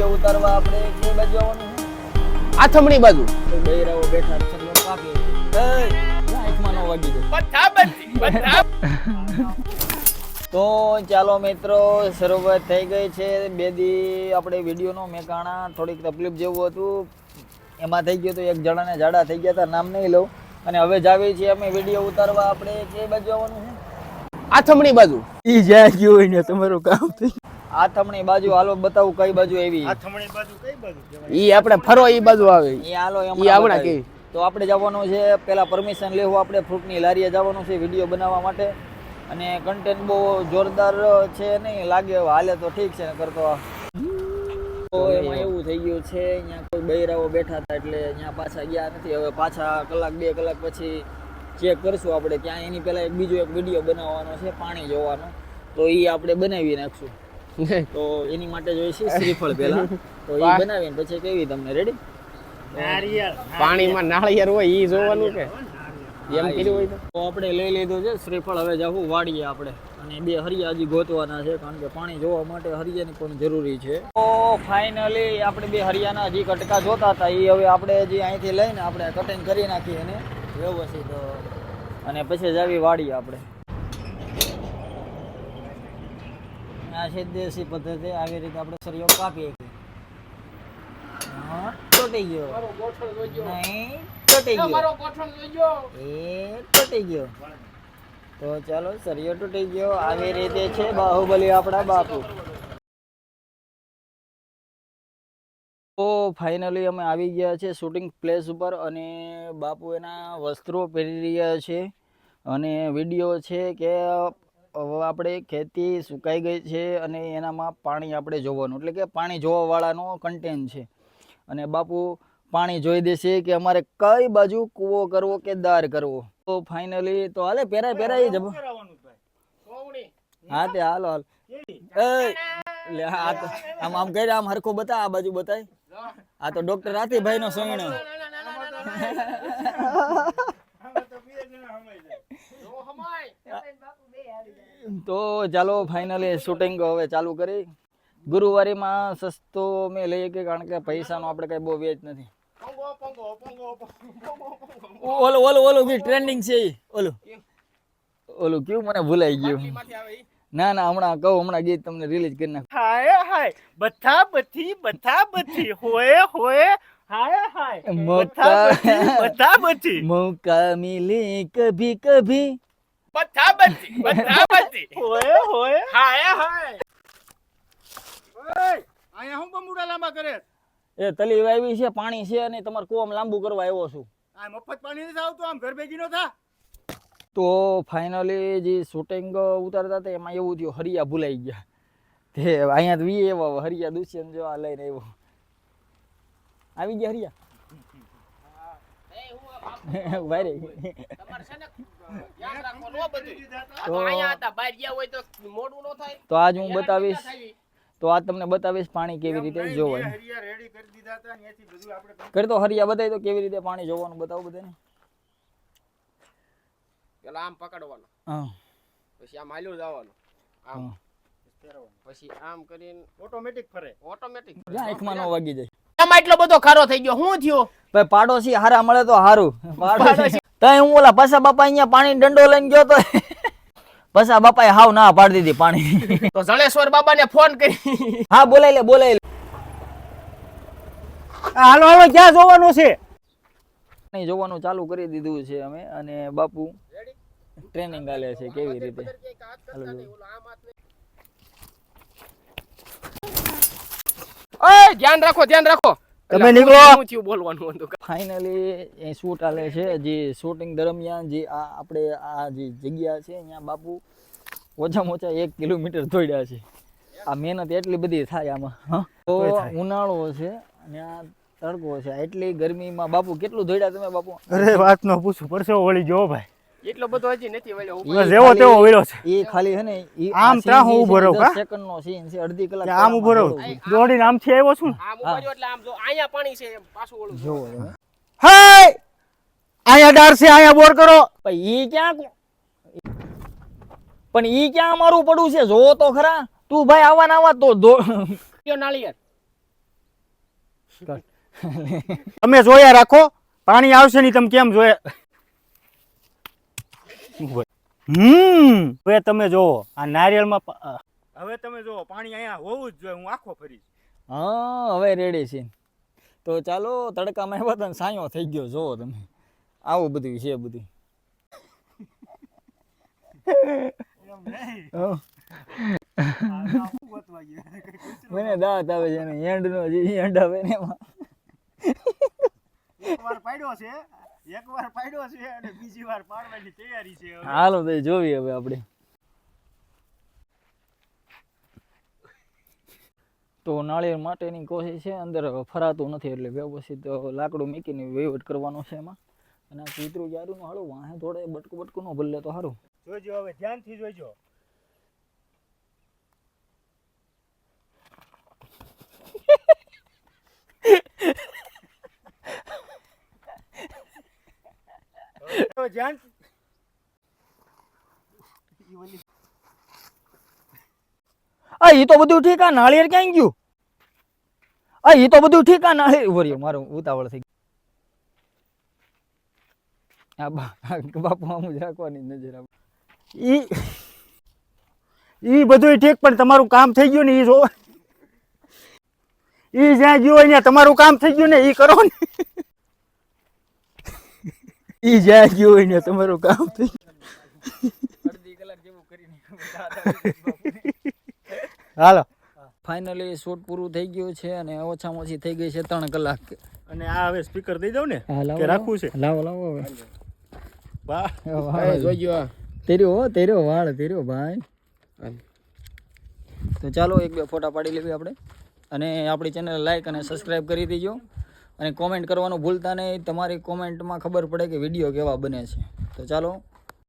Video ઉતારવા આપણે કઈ બાજુ આવવાનું? આથમણી બાજુ. બૈરાઓ બેઠા છે ચલો કાપી એ! વાગી જાય તો ચાલો મિત્રો શરૂઆત થઈ ગઈ છે. બે દી આપણે વિડીયોનો મેકાણા થોડીક તકલીફ જેવું હતું. એમાં થઈ ગયું તો એક જણાને ઝાડા થઈ ગયા હતા નામ નહીં લઉં. અને હવે જાવી છીએ અમે વીડિયો ઉતારવા. આપણે કઈ બાજુ આવવાનું છે? આથમણી બાજુ. ઈ જાય ગયું હોય ને તમારું કામ થઈ આથમણી બાજુ હાલો બતાવું કઈ બાજુ એવી ઈ આપણે ફરો ઈ બાજુ આવે. ઈ હાલો એમ ઈ આવડા કે તો આપણે જવાનું છે પેલા પરમિશન લેવું આપણે ફ્રૂટની લારીએ જવાનું છે વીડિયો બનાવવા માટે. અને કન્ટેન્ટ બહુ જોરદાર છે નહીં લાગે હાલે તો ઠીક છે નકર તો તો એમાં એવું થઈ ગયું છે અહીંયા કોઈ બૈરાઓ બેઠા હતા એટલે અહીંયા પાછા ગયા નથી. હવે પાછા કલાક બે કલાક પછી ચેક કરશું આપણે. ત્યાં એની પહેલાં એક બીજો એક વીડિયો બનાવવાનો છે પાણી જોવાનો. તો એ આપણે બનાવી નાખશું. તો એની માટે જોઈશે શ્રીફળ પહેલા. તો એ બનાવીને પછી કેવી તમને? રેડી પાણીમાં નાળિયેર હોય એ જોવાનું કે? એમ કર્યું હોય તો? આપણે લઈ લીધું છે શ્રીફળ. હવે જાવું વાડીએ આપણે. અને બે હરિયા હજી ગોતવાના છે કારણ કે પાણી જોવા માટે હરિયાની પણ જરૂરી છે. તો ફાઇનલી આપણે બે હરિયાના હજી કટકા જોતા હતા. એ હવે આપણે હજી અહીંથી લઈને આપણે કટિંગ કરી નાખીએ એને. વ્યવસ્થિત. અને પછી જ આવી વાડીએ આપણે. આ છે દેશી પદ્ધતિ આવી રીતે આપણે સરિયો કાપીએ તૂટી ગયો. નહીં તૂટી ગયો. એ તૂટી ગયો. તો ચાલો સરિયો તૂટી ગયો. આવી રીતે છે બાહુબલી આપણા બાપુ. તો ફાઇનલી અમે આવી ગયા છે શૂટિંગ પ્લેસ ઉપર અને બાપુ એના વસ્ત્રો પહેરી રહ્યા છે. અને વીડિયો છે કે હવે આપણે ખેતી સુકાઈ ગઈ છે અને એનામાં પાણી આપણે જોવાનું એટલે કે પાણી જોવાવાળાનો કન્ટેન છે અને બાપુ પાણી જોઈ દેશે કે અમારે કઈ બાજુ કૂવો કરવો કે દાર કરવો તો ફાઇનલી તો હાલે પહેરાય પહેરાય જબ હા તે હાલો હાલ એ આમ આમ કરી આમ હરખો બતા આ બાજુ બતાય આ તો ડોક્ટર રાતીભાઈ નો સોયણો તો ચાલો ફાઇનલી શૂટિંગ હવે ચાલુ કરી. ગુરુવારીમાં સસ્તો મેં લઈએ કે કારણ કે પૈસાનો આપણે કઈ બહુ વેચ નથી. ઓલો ઓલો ઓલો ટ્રેન્ડિંગ છે ઓલું. ઓલું કયું મને ભૂલાઈ ગયું. ના ના હમણાં કહું હમણાં ગીત તમને રિલીઝ કરી નાખ. હાય હાય. બથા બથી બથા બથી. હોએ હોએ હાય હાય. બથા બથી કભી કભી. બથા બથી બધી હોય હોય હાય હાય. ઓય અહીંયા હું બમુડા લાંબા કરે? એ તલી વાવી છે પાણી છે અને તમારે કોમ લાંબુ કરવા આવ્યો છું. આ મફત પાણી નથી આવતું આમ ઘર ભેગી નો થા. તો ફાઇનલી જે શૂટિંગ ઉતારતા હતા એમાં એવું થયું હરિયા ભૂલાઈ ગયા. તે અહીંયા તો વી એવા હરિયા દુષ્યંત જો આ લઈને આવ્યો. આવી ગયા હરિયા? વારે તો આજ હું બતાવીશ. તો આ તમને બતાવીશ પાણી કેવી રીતે જોવાય. કરી દીધા હતા ને એથી બધું આપણે કરી તો હરિયા બતાવી તો કેવી રીતે પાણી જોવાનું બતાવો બધાને. પેલા આમ પકડવાનું. હા. પછી આમ હાલ્યું જવાનું આમ. પછી આમ કરીને ઓટોમેટિક ફરે. ઓટોમેટિક જ્યાં આંખમાં ન વાગી જાય? આમાં એટલો બધો ખારો થઈ ગયો. શું થયો? ભાઈ પાડોશી હારા મળે તો હારું. પાડોશી તઈ હું ઓલા પસા બાપા અહીંયા પાણી ડંડો લઈને ગયો તો પસા બાપાએ હાવ ના પાડી દીધી પાણી. તો જળેશ્વર બાબાને ફોન કરી. હા બોલાય લે બોલાય લે. હાલો હાલો ક્યાં જોવાનું છે. નહીં જોવાનું ચાલુ કરી દીધું છે અમે અને બાપુ ટ્રેનિંગ આલે છે કેવી રીતે? ધ્યાન રાખો ધ્યાન રાખો. તમે નીકળો. શું થયું બોલવાનું હતું? ફાઇનલી એ શૂટ આલે છે. જે શૂટિંગ દરમિયાન જે આ આપણે આ જે જગ્યા છે અહીંયા બાપુ ઓછામાં ઓછા એક કિલોમીટર દોડ્યા છે. આ મહેનત એટલી બધી થાય આમાં તો ઉનાળો છે અને આ તડકો છે. એટલી ગરમીમાં બાપુ કેટલું દોડ્યા તમે બાપુ? અરે વાત ન પૂછું પડશે વળી જો ભાઈ. એટલો બધો હજી નથી વળ્યો ઈ બસ એવો ખાલી- તેવો વળ્યો છે. એ ખાલી છે ને આમ આ હું જે ઊભો છે ને રહું, દસ કા? સેકન્ડનો scene છે અડધી કલાક આમ ઊભો રહું. પહેલામાં દોડીને આમથી આવ્યો છું આમ ઊભા એટલે આમ જો અહીંયા પાણી છે પાછું ઓલું જોવો. તમે. હાય ડાર છે અહીંયા બોર કરો. પણ ઈ ક્યાં પણ ઈ ક્યાં અમારું પડું છે? જોવો તો ખરા. તું ભાઈ આવા ના આવા તો દો નાળિયેર? તમે જોયા રાખો. પાણી આવશે નહીં તમે કેમ જોયા? હમ હવે તમે જોવો આ નારિયેળમાં હવે તમે જોવો પાણી અહીંયા હોવું જ જોઈએ હું આખો ફરીશ. હા હવે રેડી છે. તો ચાલો તડકામાં આવ્યા હતા સાયો થઈ ગયો જોવો તમે. આવું બધું છે બધું. મને દાંત આવે છે એન્ડ નો એન્ડ આવે ને એમાં. પાડ્યો છે. એકવાર પાડ્યો છે અને બીજી વાર પાડવાની તૈયારી છે હવે. હાલો તો જોવી હવે આપણે. તો નાળિયેર માટેની કોશિશ છે અંદર ફરાતું નથી એટલે વ્યવસ્થિત લાકડું મૂકીને વહીવટ કરવાનો છે એમાં. અને આ ચિત્રું જારું હાલો વાહે થોડે બટકું બટકું નો ભલે તો સારું. જોજો હવે ધ્યાનથી જોજો હવે ઈ તો ઠીક પણ તમારું કામ થઈ ગયું ને ઈ જો. ઈ જ્યાં ગયો અહીંયા તમારું કામ થઈ ગયું ને ઈ કરો ને. ઈ જાય ગયું હોય ને તમારું કામ થઈ હાલો. ફાઇનલી શૂટ પૂરું થઈ ગયું છે અને ઓછામાં ઓછી થઈ ગઈ છે ત્રણ કલાક. અને આ હવે સ્પીકર દઈ દઉં ને? કે રાખવું છે? લાવો લાવો હવે. વાહ. એ જોજો આ. તેર્યો હો તેર્યો વાળ તેર્યો ભાઈ. તો ચાલો એક બે ફોટા પાડી લેવી આપણે. અને આપણી ચેનલ લાઈક અને સબસ્ક્રાઈબ કરી દેજો. અને કોમેન્ટ કરવાનું ભૂલતા નહીં. તમારી કોમેન્ટમાં ખબર પડે કે વીડિયો કેવા બને છે. તો ચાલો